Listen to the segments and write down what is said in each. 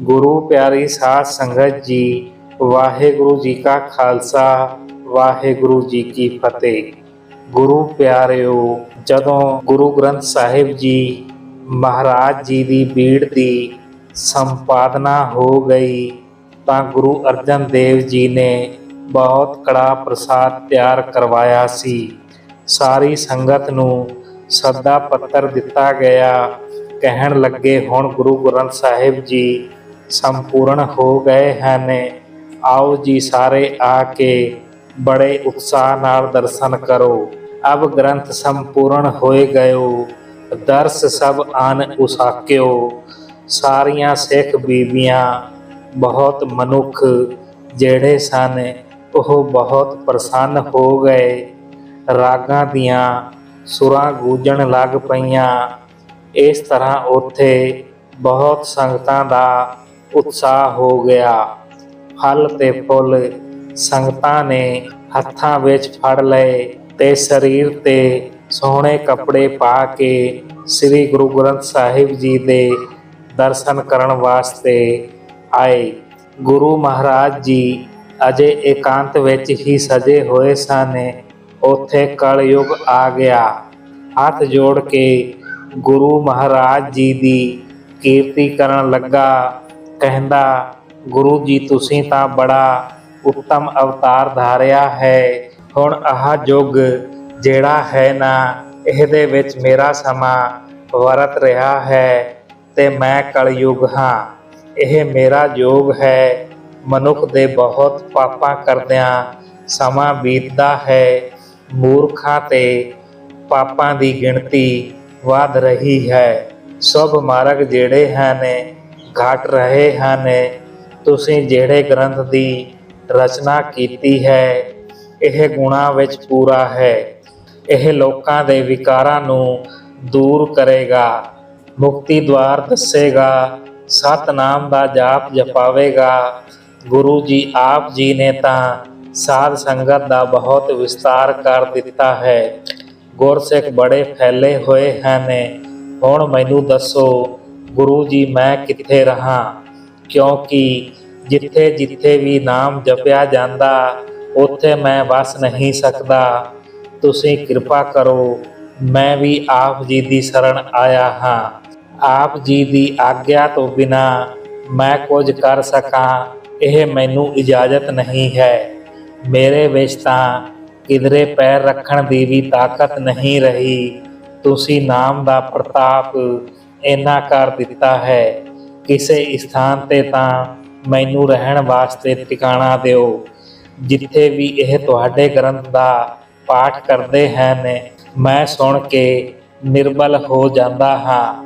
ਗੁਰੂ ਪਿਆਰੀ ਸਾਧ ਸੰਗਤ ਜੀ, ਵਾਹਿਗੁਰੂ ਜੀ ਕਾ ਖਾਲਸਾ, ਵਾਹਿਗੁਰੂ ਜੀ ਕੀ ਫਤਿਹ। ਗੁਰੂ ਪਿਆਰਿਓ, ਜਦੋਂ ਗੁਰੂ ਗ੍ਰੰਥ ਸਾਹਿਬ ਜੀ ਮਹਾਰਾਜ ਜੀ ਦੀ ਬੀੜ ਦੀ ਸੰਪਾਦਨਾ ਹੋ ਗਈ, ਤਾਂ ਗੁਰੂ ਅਰਜਨ ਦੇਵ ਜੀ ਨੇ ਬਹੁਤ ਕੜਾ ਪ੍ਰਸਾਦ ਤਿਆਰ ਕਰਵਾਇਆ ਸੀ। ਸਾਰੀ ਸੰਗਤ ਨੂੰ ਸੱਦਾ ਪੱਤਰ ਦਿੱਤਾ ਗਿਆ। ਕਹਿਣ ਲੱਗੇ ਹੁਣ ਗੁਰੂ ਗ੍ਰੰਥ ਸਾਹਿਬ ਜੀ ਸੰਪੂਰਨ ਹੋ ਗਏ ਹਨ। ਆਓ ਜੀ ਸਾਰੇ ਆ ਕੇ ਬੜੇ ਉਤਸ਼ਾਹ ਨਾਲ ਦਰਸ਼ਨ ਕਰੋ। ਅਬ ਗ੍ਰੰਥ ਸੰਪੂਰਨ ਹੋਏ ਗਇਓ ਦਰਸ ਸਭ ਆਨ ਉਸਾਕਿਓ। ਸਾਰੀਆਂ ਸਿੱਖ ਬੀਬੀਆਂ ਬਹੁਤ ਮਨੁੱਖ ਜਿਹੜੇ ਸਨ, ਉਹ ਬਹੁਤ ਪ੍ਰਸੰਨ ਹੋ ਗਏ। ਰਾਗਾਂ ਦੀਆਂ ਸੁਰਾਂ ਗੂੰਜਣ ਲੱਗ ਪਈਆਂ। ਇਸ ਤਰ੍ਹਾਂ ਉੱਥੇ ਬਹੁਤ ਸੰਗਤਾਂ ਦਾ ਉਤਸ਼ਾਹ ਹੋ ਗਿਆ। ਫਲ ਤੇ ਫੁੱਲ ਸੰਗਤਾਂ ਨੇ ਹੱਥਾਂ ਵਿੱਚ ਫੜ ਲਏ ਤੇ ਸਰੀਰ ਤੇ ਸੋਹਣੇ ਕੱਪੜੇ ਪਾ ਕੇ ਸ੍ਰੀ ਗੁਰੂ ਗ੍ਰੰਥ ਸਾਹਿਬ ਜੀ ਦੇ ਦਰਸ਼ਨ ਕਰਨ ਵਾਸਤੇ ਆਏ। ਗੁਰੂ ਮਹਾਰਾਜ ਜੀ ਅਜੇ ਇਕਾਂਤ ਵਿੱਚ ਹੀ ਸਜੇ ਹੋਏ ਸਨ। ਉੱਥੇ ਕਲਯੁਗ ਆ ਗਿਆ। ਹੱਥ ਜੋੜ ਕੇ ਗੁਰੂ ਮਹਾਰਾਜ ਜੀ ਦੀ ਕੀਰਤੀ ਕਰਨ ਲੱਗਾ। ਕਹਿੰਦਾ, ਗੁਰੂ ਜੀ, ਤੁਸੀਂ ਤਾਂ ਬੜਾ ਉੱਤਮ ਅਵਤਾਰ ਧਾਰਿਆ ਹੈ। ਹੁਣ ਆਹ ਯੁੱਗ ਜਿਹੜਾ ਹੈ ਨਾ, ਇਹਦੇ ਵਿੱਚ ਮੇਰਾ ਸਮਾਂ ਵਰਤ ਰਿਹਾ ਹੈ ਤੇ ਮੈਂ ਕਲਯੁਗ ਹਾਂ। ਇਹ ਮੇਰਾ ਯੋਗ ਹੈ। ਮਨੁੱਖ ਦੇ ਬਹੁਤ ਪਾਪਾਂ ਕਰਦਿਆਂ ਸਮਾਂ ਬੀਤਦਾ ਹੈ। ਮੂਰਖਾਂ ਤੇ ਪਾਪਾਂ ਦੀ ਗਿਣਤੀ ਵਧ ਰਹੀ ਹੈ। ਸਭ ਮਾਰਗ ਜਿਹੜੇ ਹਨ ਘਟ ਰਹੇ ਹਨ। ਤੁਸੀਂ ਜਿਹੜੇ ਗ੍ਰੰਥ ਦੀ ਰਚਨਾ ਕੀਤੀ ਹੈ, ਇਹ ਗੁਣਾਂ ਵਿੱਚ ਪੂਰਾ ਹੈ। ਇਹ ਲੋਕਾਂ ਦੇ ਵਿਕਾਰਾਂ ਨੂੰ ਦੂਰ ਕਰੇਗਾ, ਮੁਕਤੀ ਦਵਾਰ ਦੱਸੇਗਾ, ਸਤਨਾਮ ਦਾ ਜਾਪ ਜਪਾਵੇਗਾ। ਗੁਰੂ ਜੀ ਆਪ ਜੀ ਨੇ ਤਾਂ ਸਾਧ ਸੰਗਤ ਦਾ ਬਹੁਤ ਵਿਸਤਾਰ ਕਰ ਦਿੱਤਾ ਹੈ। ਗੁਰਸਿੱਖ ਬੜੇ ਫੈਲੇ ਹੋਏ ਹਨ। ਹੁਣ ਮੈਨੂੰ ਦੱਸੋ ਗੁਰੂ ਜੀ, ਮੈਂ ਕਿੱਥੇ ਰਹਾ? ਕਿਉਂਕਿ ਜਿੱਥੇ ਜਿੱਥੇ ਵੀ ਨਾਮ ਜਪਿਆ ਜਾਂਦਾ, ਉੱਥੇ ਮੈਂ ਵਸ ਨਹੀਂ ਸਕਦਾ। ਤੁਸੀਂ ਕਿਰਪਾ ਕਰੋ, ਮੈਂ ਵੀ ਆਪ ਜੀ ਦੀ ਸ਼ਰਨ ਆਇਆ ਹਾਂ। ਆਪ ਜੀ ਦੀ ਆਗਿਆ ਤੋਂ ਬਿਨਾ ਮੈਂ ਕੁਝ ਕਰ ਸਕਾਂ, ਇਹ ਮੈਨੂੰ ਇਜਾਜ਼ਤ ਨਹੀਂ ਹੈ। ਮੇਰੇ ਵਿੱਚ ਤਾਂ ਕਿਧਰੇ ਪੈਰ ਰੱਖਣ ਦੀ ਵੀ ਤਾਕਤ ਨਹੀਂ ਰਹੀ। ਤੁਸੀਂ ਨਾਮ ਦਾ ਪ੍ਰਤਾਪ ਇੰਨਾ ਕਰ ਦਿੱਤਾ ਹੈ। ਕਿਸੇ ਸਥਾਨ ਤੇ ਤਾਂ ਮੈਨੂੰ ਰਹਿਣ ਵਾਸਤੇ ਟਿਕਾਣਾ ਦਿਓ, ਜਿੱਥੇ ਵੀ ਇਹ ਤੁਹਾਡੇ ਗ੍ਰੰਥ ਦਾ ਪਾਠ ਕਰਦੇ ਹਨ। ਮੈਂ ਸੁਣ ਕੇ ਨਿਰਬਲ ਹੋ ਜਾਂਦਾ ਹਾਂ,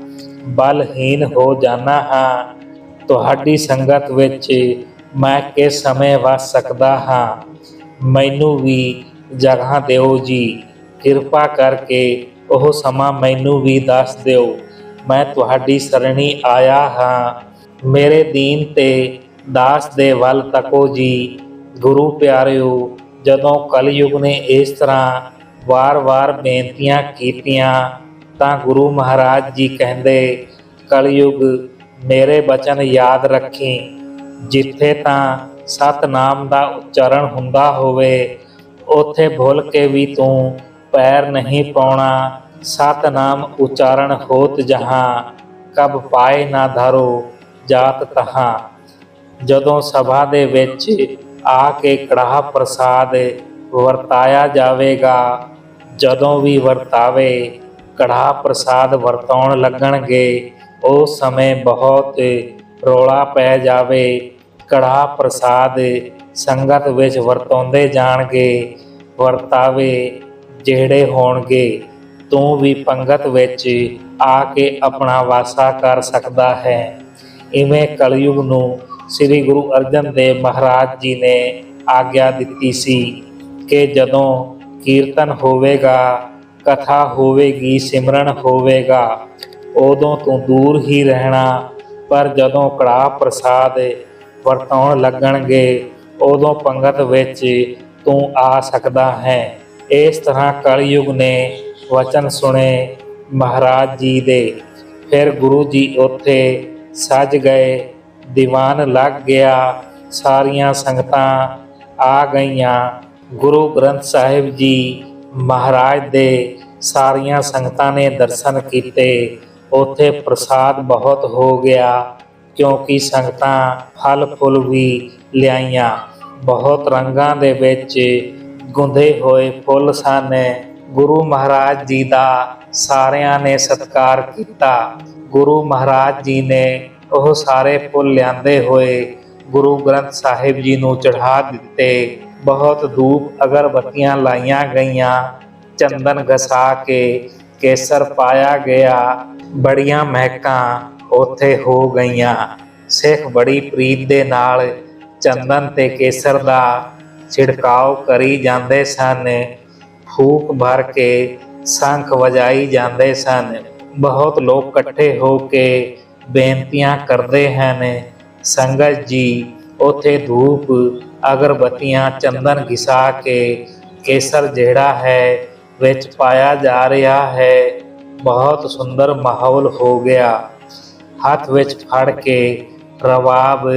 ਬਲਹੀਨ ਹੋ ਜਾਣਾ ਹਾਂ। ਤੁਹਾਡੀ ਸੰਗਤ ਵਿੱਚ ਮੈਂ ਕਿਸ ਸਮੇਂ ਵਸ ਸਕਦਾ ਹਾਂ? ਮੈਨੂੰ ਵੀ ਜਗ੍ਹਾ ਦਿਓ ਜੀ। ਕਿਰਪਾ ਕਰਕੇ ਉਹ ਸਮਾਂ ਮੈਨੂੰ ਵੀ ਦੱਸ ਦਿਓ। ਮੈਂ ਤੁਹਾਡੀ ਸਰਣੀ ਆਇਆ ਹਾਂ। ਮੇਰੇ ਦੀਨ ਤੇ ਦਾਸ ਦੇ ਵੱਲ ਤੱਕੋ ਜੀ, ਗੁਰੂ ਪਿਆਰਿਓ, ਜਦੋਂ ਕਲਯੁਗ ਨੇ ਇਸ ਤਰ੍ਹਾਂ ਵਾਰ-ਵਾਰ ਬੇਨਤੀਆਂ ਕੀਤੀਆਂ, ਤਾਂ ਗੁਰੂ ਮਹਾਰਾਜ ਜੀ ਕਹਿੰਦੇ, ਕਲਯੁਗ, ਮੇਰੇ ਬਚਨ ਯਾਦ ਰੱਖੀ। ਜਿੱਥੇ ਤਾਂ ਸਤਨਾਮ ਦਾ ਉਚਾਰਨ ਹੁੰਦਾ ਹੋਵੇ, ਉੱਥੇ ਭੁੱਲ ਕੇ ਵੀ ਤੂੰ ਪੈਰ ਨਹੀਂ ਪਾਉਣਾ। ਸਤਨਾਮ ਉਚਾਰਨ ਹੋਤ ਜਹਾਂ, ਕਬ ਪਾਏ ਨਾ ਧਰੋ ਜਾਤ ਤਹਾਂ। ਜਦੋਂ ਸਭਾ ਦੇ ਵਿੱਚ ਆ ਕੇ ਕੜਾਹ ਪ੍ਰਸਾਦ ਵਰਤਾਇਆ ਜਾਵੇਗਾ, ਜਦੋਂ ਵੀ ਵਰਤਾਵੇ, ਕੜਾਹ ਪ੍ਰਸਾਦ ਵਰਤਾਉਣ ਲੱਗਣਗੇ ਉਸ ਸਮੇਂ ਬਹੁਤ ਰੋਲਾ ਪੈ ਜਾਵੇ। ਕੜਾਹ ਪ੍ਰਸਾਦ ਸੰਗਤ ਵਿੱਚ ਵਰਤਾਉਂਦੇ ਜਾਣਗੇ, ਵਰਤਾਵੇ ਜਿਹੜੇ ਹੋਣਗੇ। ਤੂੰ ਵੀ ਪੰਗਤ ਵਿੱਚ ਆ ਕੇ ਆਪਣਾ ਵਾਸਾ ਕਰ ਸਕਦਾ ਹੈ। ਇਵੇਂ ਕਲਯੁਗ ਨੂੰ ਸ੍ਰੀ ਗੁਰੂ ਅਰਜਨ ਦੇਵ ਮਹਾਰਾਜ ਜੀ ਨੇ ਆਗਿਆ ਦਿੱਤੀ ਸੀ ਕਿ ਜਦੋਂ ਕੀਰਤਨ ਹੋਵੇਗਾ, ਕਥਾ ਹੋਵੇਗੀ, ਸਿਮਰਨ ਹੋਵੇਗਾ, ਉਦੋਂ ਤੂੰ ਦੂਰ ਹੀ ਰਹਿਣਾ। ਪਰ ਜਦੋਂ ਕੜਾ ਪ੍ਰਸਾਦ ਵਰਤਾਉਣ ਲੱਗਣਗੇ, ਉਦੋਂ ਪੰਗਤ ਵਿੱਚ ਤੂੰ ਆ ਸਕਦਾ ਹੈ। ਇਸ ਤਰ੍ਹਾਂ ਕਲਯੁਗ ਨੇ ਵਚਨ ਸੁਣੇ ਮਹਾਰਾਜ ਜੀ ਦੇ। ਫਿਰ ਗੁਰੂ ਜੀ ਉੱਥੇ ਸੱਜ ਗਏ, ਦੀਵਾਨ ਲੱਗ ਗਿਆ, ਸਾਰੀਆਂ ਸੰਗਤਾਂ ਆ ਗਈਆਂ। ਗੁਰੂ ਗ੍ਰੰਥ ਸਾਹਿਬ ਜੀ ਮਹਾਰਾਜ ਦੇ ਸਾਰੀਆਂ ਸੰਗਤਾਂ ਨੇ ਦਰਸ਼ਨ ਕੀਤੇ। ਉੱਥੇ ਪ੍ਰਸਾਦ ਬਹੁਤ ਹੋ ਗਿਆ, ਕਿਉਂਕਿ ਸੰਗਤਾਂ ਫਲ ਫੁੱਲ ਵੀ ਲਿਆਈਆਂ। ਬਹੁਤ ਰੰਗਾਂ ਦੇ ਵਿੱਚ ਗੁੰਦੇ ਹੋਏ ਫੁੱਲ ਸਨ। ਗੁਰੂ ਮਹਾਰਾਜ ਜੀ ਦਾ ਸਾਰਿਆਂ ਨੇ ਸਤਿਕਾਰ ਕੀਤਾ। ਗੁਰੂ ਮਹਾਰਾਜ ਜੀ ਨੇ ਉਹ ਸਾਰੇ ਫੁੱਲ ਲਿਆਂਦੇ ਹੋਏ ਗੁਰੂ ਗ੍ਰੰਥ ਸਾਹਿਬ ਜੀ ਨੂੰ ਚੜ੍ਹਾ ਦਿੱਤੇ। ਬਹੁਤ ਧੂਪ ਅਗਰਬੱਤੀਆਂ ਲਾਈਆਂ ਗਈਆਂ, ਚੰਦਨ ਘਸਾ ਕੇ ਕੇਸਰ ਪਾਇਆ ਗਿਆ, ਬੜੀਆਂ ਮਹਿਕਾਂ ਉੱਥੇ ਹੋ ਗਈਆਂ। ਸਿੱਖ ਬੜੀ ਪ੍ਰੀਤ ਦੇ ਨਾਲ ਚੰਦਨ ਤੇ ਕੇਸਰ ਦਾ ਛਿੜਕਾਓ ਕਰੀ ਜਾਂਦੇ ਸਨ। ਫੂਕ ਭਰ ਕੇ ਸ਼ੰਖ ਵਜਾਈ ਜਾਂਦੇ ਸਨ। ਬਹੁਤ ਲੋਕ ਇਕੱਠੇ ਹੋ ਕੇ ਬੇਨਤੀਆਂ ਕਰਦੇ ਹਨ, ਸੰਗਤ ਜੀ, ਉਥੇ ਧੂਪ, ਅਗਰਬੱਤੀਆਂ, ਚੰਦਨ ਘਿਸਾ ਕੇ ਕੇਸਰ ਜਿਹੜਾ ਹੈ, ਵਿੱਚ ਪਾਇਆ ਜਾ ਰਿਹਾ ਹੈ। ਬਹੁਤ ਸੁੰਦਰ ਮਾਹੌਲ ਹੋ ਗਿਆ। ਹੱਥ ਵਿੱਚ ਫੜ ਕੇ ਰਵਾਬ,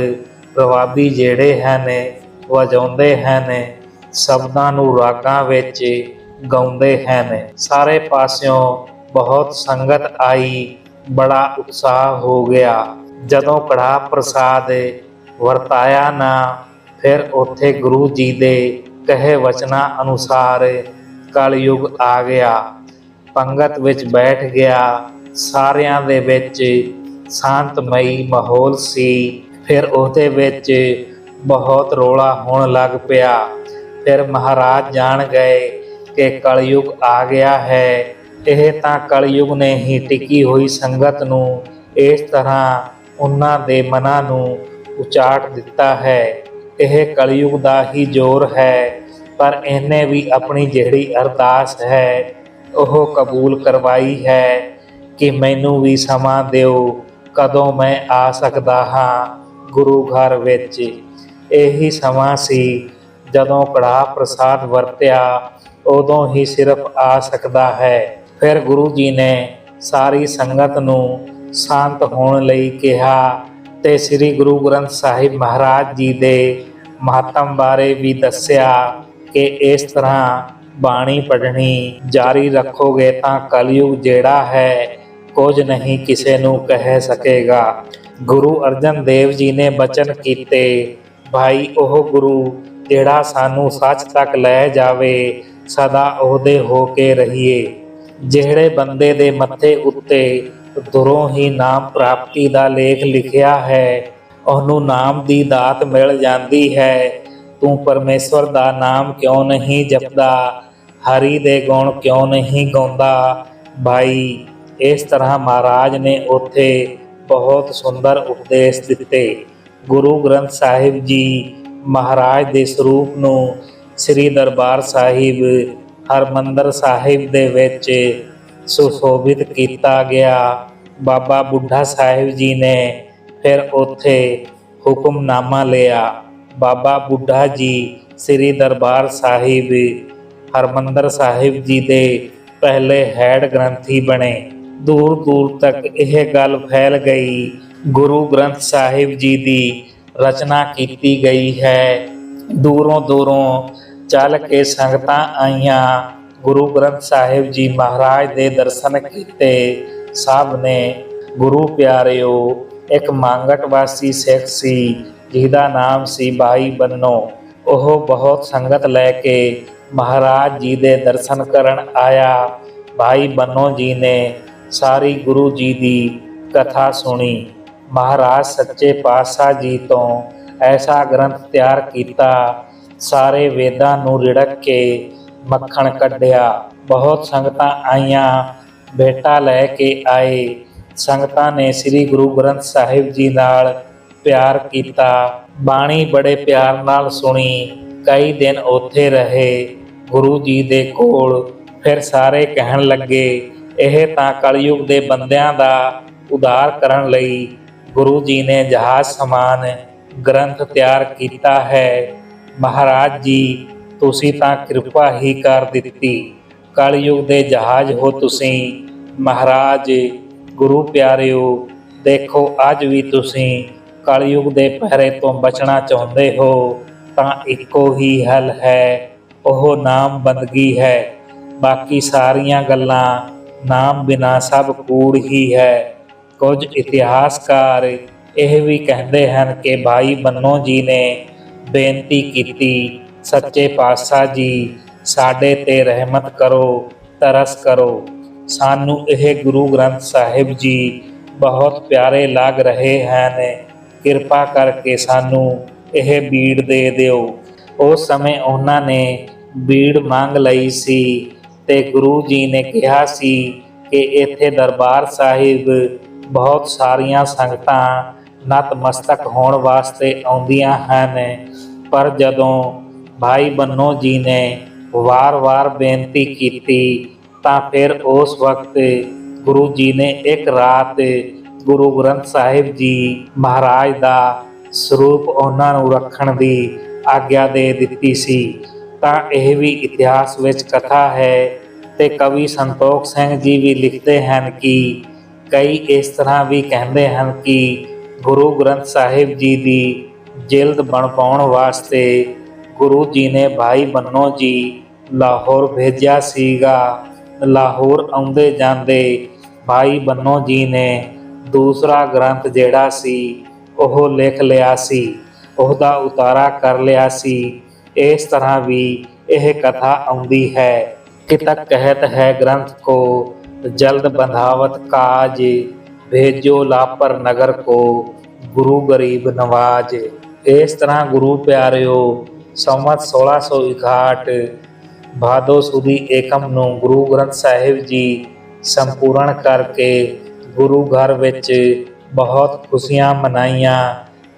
ਰਵਾਬੀ ਜਿਹੜੇ ਹਨ, ਵਜਾਉਂਦੇ ਹਨ। ਸ਼ਬਦਾਂ ਨੂੰ ਰਾਗਾਂ ਵਿੱਚ ਗਾਉਂਦੇ ਹਨ ਸਾਰੇ ਪਾਸਿਓਂ ਬਹੁਤ ਸੰਗਤ ਆਈ, ਬੜਾ ਉਤਸ਼ਾਹ ਹੋ ਗਿਆ। ਜਦੋਂ ਕੜਾ ਪ੍ਰਸਾਦ ਵਰਤਾਇਆ ਨਾ, ਫਿਰ ਉੱਥੇ ਗੁਰੂ ਜੀ ਦੇ ਕਹੇ ਵਚਨਾਂ ਅਨੁਸਾਰ ਕਲਯੁਗ ਆ ਗਿਆ। ਪੰਗਤ ਵਿੱਚ ਬੈਠ ਗਿਆ। ਸਾਰਿਆਂ ਦੇ ਵਿੱਚ ਸ਼ਾਂਤਮਈ ਮਾਹੌਲ ਸੀ। ਫਿਰ ਉਹਦੇ ਵਿੱਚ ਬਹੁਤ ਰੋਲਾ ਹੋਣ ਲੱਗ ਪਿਆ। ਫਿਰ ਮਹਾਰਾਜ ਜਾਣ ਗਏ। ਕਿ ਕਲਯੁਗ ਆ ਗਿਆ ਹੈ। ਇਹ ਤਾਂ ਕਲਯੁਗ ਨੇ ਹੀ ਟਿਕੀ ਹੋਈ ਸੰਗਤ ਨੂੰ, ਇਸ ਤਰ੍ਹਾਂ ਉਹਨਾਂ ਦੇ ਮਨਾਂ ਨੂੰ ਉਚਾਟ ਦਿੱਤਾ ਹੈ। ਇਹ ਕਲਯੁਗ ਦਾ ਹੀ ਜ਼ੋਰ ਹੈ, ਪਰ ਇਹਨੇ ਵੀ ਆਪਣੀ ਜਿਹੜੀ ਅਰਦਾਸ ਹੈ, ਉਹ ਕਬੂਲ ਕਰਵਾਈ ਹੈ ਕਿ ਮੈਨੂੰ ਵੀ ਸਮਾਂ ਦਿਓ, ਕਦੋਂ ਮੈਂ ਆ ਸਕਦਾ ਹਾਂ ਗੁਰੂ ਘਰ ਵਿੱਚ। ਇਹੀ ਸਮਾਂ ਸੀ ਜਦੋਂ ਕੜਾ ਪ੍ਰਸਾਦ ਵਰਤਿਆ ਉਦੋਂ ਹੀ ਸਿਰਫ ਆ ਸਕਦਾ ਹੈ। ਫਿਰ ਗੁਰੂ ਜੀ ਨੇ ਸਾਰੀ ਸੰਗਤ ਨੂੰ ਸ਼ਾਂਤ ਹੋਣ ਲਈ ਕਿਹਾ ਤੇ ਸ੍ਰੀ ਗੁਰੂ ਗ੍ਰੰਥ ਸਾਹਿਬ ਮਹਾਰਾਜ ਜੀ ਦੇ ਮਹੱਤਮ ਬਾਰੇ ਵੀ ਦੱਸਿਆ ਕਿ ਇਸ ਤਰ੍ਹਾਂ ਬਾਣੀ ਪੜ੍ਹਨੀ ਜਾਰੀ ਰੱਖੋਗੇ ਤਾਂ ਕਲਯੁਗ ਜਿਹੜਾ ਹੈ ਕੁਝ ਨਹੀਂ ਕਿਸੇ ਨੂੰ ਕਹਿ ਸਕੇਗਾ। ਗੁਰੂ ਅਰਜਨ ਦੇਵ ਜੀ ਨੇ ਬਚਨ ਕੀਤੇ, ਭਾਈ, ਉਹ ਗੁਰੂ ਜਿਹੜਾ ਸਾਨੂੰ ਸੱਚ ਤੱਕ ਲੈ ਜਾਵੇ ਸਦਾ ਉਹਦੇ ਹੋ ਕੇ ਰਹੀਏ। ਜਿਹੜੇ ਬੰਦੇ ਦੇ ਮੱਥੇ ਉੱਤੇ ਦੁਰੋਂ ਹੀ ਨਾਮ ਪ੍ਰਾਪਤੀ ਦਾ ਲੇਖ ਲਿਖਿਆ ਹੈ, ਉਹਨੂੰ ਨਾਮ ਦੀ ਦਾਤ ਮਿਲ ਜਾਂਦੀ ਹੈ। ਤੂੰ ਪਰਮੇਸ਼ਵਰ ਦਾ ਨਾਮ ਕਿਉਂ ਨਹੀਂ ਜਪਦਾ? ਹਰੀ ਦੇ ਗੁਣ ਕਿਉਂ ਨਹੀਂ ਗਾਉਂਦਾ? ਭਾਈ ਇਸ ਤਰ੍ਹਾਂ ਮਹਾਰਾਜ ਨੇ ਉੱਥੇ ਬਹੁਤ ਸੁੰਦਰ ਉਪਦੇਸ਼ ਦਿੱਤੇ। ਗੁਰੂ ਗ੍ਰੰਥ ਸਾਹਿਬ ਜੀ ਮਹਾਰਾਜ ਦੇ ਸਰੂਪ ਨੂੰ ਸ੍ਰੀ ਦਰਬਾਰ ਸਾਹਿਬ ਹਰਮੰਦਰ ਸਾਹਿਬ ਦੇ ਵਿੱਚ ਸੁਸ਼ੋਭਿਤ ਕੀਤਾ ਗਿਆ। ਬਾਬਾ ਬੁੱਢਾ ਸਾਹਿਬ ਜੀ ਨੇ ਫਿਰ ਉੱਥੇ ਹੁਕਮਨਾਮਾ ਲਿਆ। ਬਾਬਾ ਬੁੱਢਾ ਜੀ, ਸ੍ਰੀ ਦਰਬਾਰ ਸਾਹਿਬ ਹਰਮੰਦਰ ਸਾਹਿਬ ਜੀ ਦੇ ਪਹਿਲੇ ਹੈਡ ਗ੍ਰੰਥੀ ਬਣੇ। ਦੂਰ ਦੂਰ ਤੱਕ ਇਹ ਗੱਲ ਫੈਲ ਗਈ। ਗੁਰੂ ਗ੍ਰੰਥ ਸਾਹਿਬ ਜੀ ਦੀ ਰਚਨਾ ਕੀਤੀ ਗਈ ਹੈ। ਦੂਰੋਂ ਦੂਰੋਂ ਚੱਲ ਕੇ ਸੰਗਤਾਂ ਆਈਆਂ। ਗੁਰੂ ਗ੍ਰੰਥ ਸਾਹਿਬ ਜੀ ਮਹਾਰਾਜ ਦੇ ਦਰਸ਼ਨ ਕੀਤੇ। ਸਭ ਨੇ, ਗੁਰੂ ਪਿਆਰਿਓ, ਇੱਕ ਮੰਗਟ ਵਾਸੀ ਸਿੱਖ ਸੀ, ਜਿਹਦਾ ਨਾਮ ਸੀ ਭਾਈ ਬੰਨੋ। ਉਹ ਬਹੁਤ ਸੰਗਤ ਲੈ ਕੇ ਮਹਾਰਾਜ ਜੀ ਦੇ ਦਰਸ਼ਨ ਕਰਨ ਆਇਆ। ਭਾਈ ਬੰਨੋ ਜੀ ਨੇ ਸਾਰੀ ਗੁਰੂ ਜੀ ਦੀ ਕਥਾ ਸੁਣੀ। ਮਹਾਰਾਜ ਸੱਚੇ ਪਾਤਸ਼ਾਹ ਜੀ ਤੋਂ ਐਸਾ ਗ੍ਰੰਥ ਤਿਆਰ ਕੀਤਾ ਸਾਰੇ ਵੇਦਾਂ ਨੂੰ ਰਿੜਕ ਕੇ ਮੱਖਣ ਕੱਢਿਆ। ਬਹੁਤ ਸੰਗਤਾਂ ਆਈਆਂ, ਬੇਟਾ ਲੈ ਕੇ ਆਏ। ਸੰਗਤਾਂ ਨੇ ਸ੍ਰੀ ਗੁਰੂ ਗ੍ਰੰਥ ਸਾਹਿਬ ਜੀ ਨਾਲ ਪਿਆਰ ਕੀਤਾ। ਬਾਣੀ ਬੜੇ ਪਿਆਰ ਨਾਲ ਸੁਣੀ। ਕਈ ਦਿਨ ਉੱਥੇ ਰਹੇ, ਗੁਰੂ ਜੀ ਦੇ ਕੋਲ ਫਿਰ ਸਾਰੇ ਕਹਿਣ ਲੱਗੇ, ਇਹ ਤਾਂ ਕਲਯੁਗ ਦੇ ਬੰਦਿਆਂ ਦਾ ਉਦਾਰ ਕਰਨ ਲਈ ਗੁਰੂ ਜੀ ਨੇ ਜਹਾਜ਼ ਸਮਾਨ ਗ੍ਰੰਥ ਤਿਆਰ ਕੀਤਾ ਹੈ। ਮਹਾਰਾਜ ਜੀ, ਤੁਸੀਂ ਤਾਂ ਕਿਰਪਾ ਹੀ ਕਰ ਦਿੱਤੀ। ਕਲਯੁਗ ਦੇ ਜਹਾਜ਼ ਹੋ ਤੁਸੀਂ। ਮਹਾਰਾਜ, ਗੁਰੂ ਪਿਆਰਿਓ, ਦੇਖੋ ਅੱਜ ਵੀ ਤੁਸੀਂ ਕਲਯੁਗ ਦੇ ਪਹਿਰੇ ਤੋਂ ਬਚਣਾ ਚਾਹੁੰਦੇ ਹੋ, ਤਾਂ ਇੱਕੋ ਹੀ ਹੱਲ ਹੈ, ਉਹ ਨਾਮ ਬੰਦਗੀ ਹੈ। ਬਾਕੀ ਸਾਰੀਆਂ ਗੱਲਾਂ ਨਾਮ ਬਿਨਾ ਸਭ ਕੂੜ ਹੀ ਹੈ। ਕੁਝ ਇਤਿਹਾਸਕਾਰ ਇਹ ਵੀ ਕਹਿੰਦੇ ਹਨ ਕਿ ਭਾਈ ਬੰਨੋ ਜੀ ਨੇ ਬੇਨਤੀ ਕੀਤੀ, ਸੱਚੇ ਪਾਤਸ਼ਾਹ ਜੀ, ਸਾਡੇ ਤੇ ਰਹਿਮਤ ਕਰੋ, ਤਰਸ ਕਰੋ। ਸਾਨੂੰ ਇਹ ਗੁਰੂ ਗ੍ਰੰਥ ਸਾਹਿਬ ਜੀ ਬਹੁਤ ਪਿਆਰੇ ਲੱਗ ਰਹੇ ਹਨ। ਕਿਰਪਾ ਕਰਕੇ ਸਾਨੂੰ ਇਹ ਬੀੜ ਦੇ ਦਿਓ। ਉਸ ਸਮੇਂ ਉਹਨਾਂ ਨੇ ਬੀੜ ਮੰਗ ਲਈ ਸੀ ਤੇ ਗੁਰੂ ਜੀ ਨੇ ਕਿਹਾ ਸੀ ਕਿ ਇੱਥੇ ਦਰਬਾਰ ਸਾਹਿਬ ਬਹੁਤ ਸਾਰੀਆਂ ਸੰਗਤਾਂ ਨਤਮਸਤਕ ਹੋਣ ਵਾਸਤੇ ਆਉਂਦੀਆਂ ਹਨ। ਪਰ ਜਦੋਂ ਭਾਈ ਬੰਨੋ ਜੀ ਨੇ ਵਾਰ-ਵਾਰ ਬੇਨਤੀ ਕੀਤੀ, ਤਾਂ ਫਿਰ ਉਸ ਵਕਤ ਗੁਰੂ ਜੀ ਨੇ ਇੱਕ ਰਾਤ ਗੁਰੂ ਗ੍ਰੰਥ ਸਾਹਿਬ ਜੀ ਮਹਾਰਾਜ ਦਾ ਸਰੂਪ ਉਹਨਾਂ ਨੂੰ ਰੱਖਣ ਦੀ ਆਗਿਆ ਦੇ ਦਿੱਤੀ ਸੀ। ਤਾਂ ਇਹ ਵੀ ਇਤਿਹਾਸ ਵਿੱਚ ਕਥਾ ਹੈ ਤੇ ਕਵੀ ਸੰਤੋਖ ਸਿੰਘ ਜੀ ਵੀ ਲਿਖਦੇ ਹਨ ਕਿ ਕਈ ਇਸ ਤਰ੍ਹਾਂ ਵੀ ਕਹਿੰਦੇ ਹਨ ਕਿ ਗੁਰੂ ਗ੍ਰੰਥ ਸਾਹਿਬ ਜੀ ਦੀ ਜਿਲਦ ਬਣ ਪਾਉਣ ਵਾਸਤੇ ਗੁਰੂ ਜੀ ਨੇ ਭਾਈ ਬੰਨੋ ਜੀ ਲਾਹੌਰ ਭੇਜਿਆ ਸੀਗਾ। ਲਾਹੌਰ ਆਉਂਦੇ ਜਾਂਦੇ ਭਾਈ ਬੰਨੋ ਜੀ ਨੇ ਦੂਸਰਾ ਗ੍ਰੰਥ ਜਿਹੜਾ ਸੀ, ਉਹ ਲਿਖ ਲਿਆ ਸੀ, ਉਹਦਾ ਉਤਾਰਾ ਕਰ ਲਿਆ ਸੀ। ਇਸ ਤਰ੍ਹਾਂ ਵੀ ਇਹ ਕਥਾ ਆਉਂਦੀ ਹੈ। ਕਿ ਤੱਕ ਕਹਿਤ ਹੈ ਗ੍ਰੰਥ ਕੋ ਜਲਦ ਬੰਧਾਵਤ ਕਾਜ ਭੇਜੋ ਲਾਪਰ ਨਗਰ ਕੋ, ਗੁਰੂ ਗਰੀਬ ਨਵਾਜ। ਇਸ ਤਰ੍ਹਾਂ ਗੁਰੂ ਪਿਆਰਿਓ, ਸੰਮਤ 1661 ਭਾਦੋ ਸੁਦੀ ਏਕਮ ਨੂੰ ਗੁਰੂ ਗ੍ਰੰਥ ਸਾਹਿਬ ਜੀ ਸੰਪੂਰਨ ਕਰਕੇ ਗੁਰੂ ਘਰ ਵਿੱਚ ਬਹੁਤ ਖੁਸ਼ੀਆਂ ਮਨਾਈਆਂ।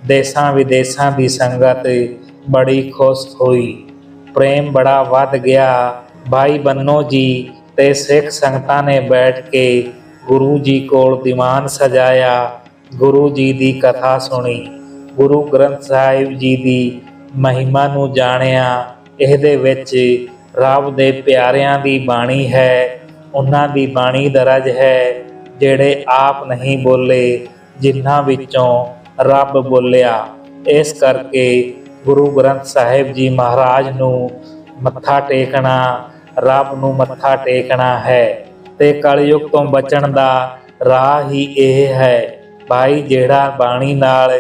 ਦੇਸਾਂ ਵਿਦੇਸਾਂ ਦੀ ਸੰਗਤ ਬੜੀ ਖੁਸ਼ ਹੋਈ। ਪ੍ਰੇਮ ਬੜਾ ਵੱਧ ਗਿਆ। ਭਾਈ ਬੰਨੋ ਜੀ ਤੇ ਸਿੱਖ ਸੰਗਤਾਂ ਨੇ ਬੈਠ ਕੇ ਗੁਰੂ ਜੀ ਕੋਲ ਦੀਵਾਨ ਸਜਾਇਆ, ਗੁਰੂ ਜੀ ਦੀ ਕਥਾ ਸੁਣੀ, ਗੁਰੂ ਗ੍ਰੰਥ ਸਾਹਿਬ ਜੀ ਦੀ ਮਹਿਮਾ ਨੂੰ ਜਾਣਿਆ, ਇਹਦੇ ਵਿੱਚ ਰੱਬ ਦੇ ਪਿਆਰਿਆਂ ਦੀ ਬਾਣੀ ਹੈ, ਉਹਨਾਂ ਦੀ ਬਾਣੀ ਦਰਜ ਹੈ, ਜਿਹੜੇ ਆਪ ਨਹੀਂ ਬੋਲੇ, ਜਿਨ੍ਹਾਂ ਵਿੱਚੋਂ ਰੱਬ ਬੋਲਿਆ। ਇਸ ਕਰਕੇ ਗੁਰੂ ਗ੍ਰੰਥ ਸਾਹਿਬ ਜੀ ਮਹਾਰਾਜ ਨੂੰ ਮੱਥਾ ਟੇਕਣਾ, ਰੱਬ ਨੂੰ ਮੱਥਾ ਟੇਕਣਾ ਹੈ। ਤੇ ਕਲਯੁਗ ਤੋਂ ਬਚਣ ਦਾ ਰਾਹ ਹੀ ਇਹ ਹੈ। ਭਾਈ, ਜਿਹੜਾ ਬਾਣੀ ਨਾਲ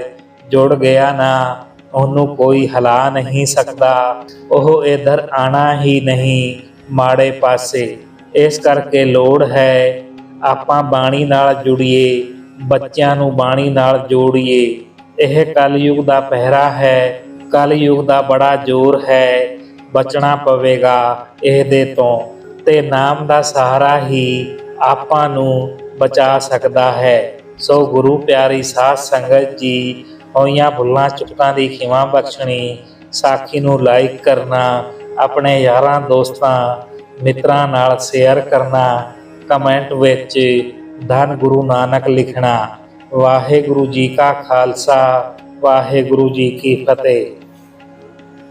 ਜੁੜ ਗਿਆ ਨਾ, ਉਹਨੂੰ ਕੋਈ ਹਿਲਾ ਨਹੀਂ ਸਕਦਾ। ਉਹ ਇਧਰ ਆਣਾ ਹੀ ਨਹੀਂ, ਮਾੜੇ ਪਾਸੇ। ਇਸ ਕਰਕੇ ਲੋੜ ਹੈ, ਆਪਾਂ ਬਾਣੀ ਨਾਲ ਜੁੜੀਏ, ਬੱਚਿਆਂ ਨੂੰ ਬਾਣੀ ਨਾਲ ਜੋੜੀਏ। ਇਹ ਕਲਯੁਗ ਦਾ ਪਹਿਰਾ ਹੈ, ਕਲਯੁਗ ਦਾ ਬੜਾ ਜ਼ੋਰ ਹੈ। ਬਚਣਾ ਪਵੇਗਾ ਇਹਦੇ ਤੋਂ। ਤੇ ਨਾਮ ਦਾ ਸਹਾਰਾ ਹੀ ਆਪਾਂ ਨੂੰ ਬਚਾ ਸਕਦਾ ਹੈ। ਸੋ ਗੁਰੂ ਪਿਆਰੀ ਸਾਧ ਸੰਗਤ ਜੀ, ਹੋਈਆਂ ਭੁੱਲਾਂ ਚੁੱਕਾਂ ਦੀ ਖਿਮਾ ਬਖਸ਼ਣੀ, ਸਾਖੀ ਨੂੰ ਲਾਈਕ ਕਰਨਾ, ਆਪਣੇ ਯਾਰਾਂ, ਦੋਸਤਾਂ, ਮਿੱਤਰਾਂ ਨਾਲ ਸ਼ੇਅਰ ਕਰਨਾ ਕਮੈਂਟ ਵਿੱਚ ਧੰਨ ਗੁਰੂ ਨਾਨਕ ਲਿਖਣਾ। ਵਾਹਿਗੁਰੂ ਜੀ ਕਾ ਖਾਲਸਾ, ਵਾਹਿਗੁਰੂ ਜੀ ਕੀ ਫਤਿਹ।